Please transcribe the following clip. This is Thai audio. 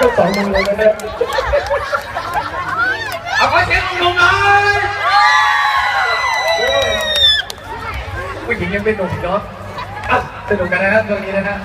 ทั้งสองมือเลยนะครับเอาไปเสียลงหน่อยผู้หญิงยังเป็นหนุ่มเนาะะสนุกกันนะครับตรงนี้นะฮะ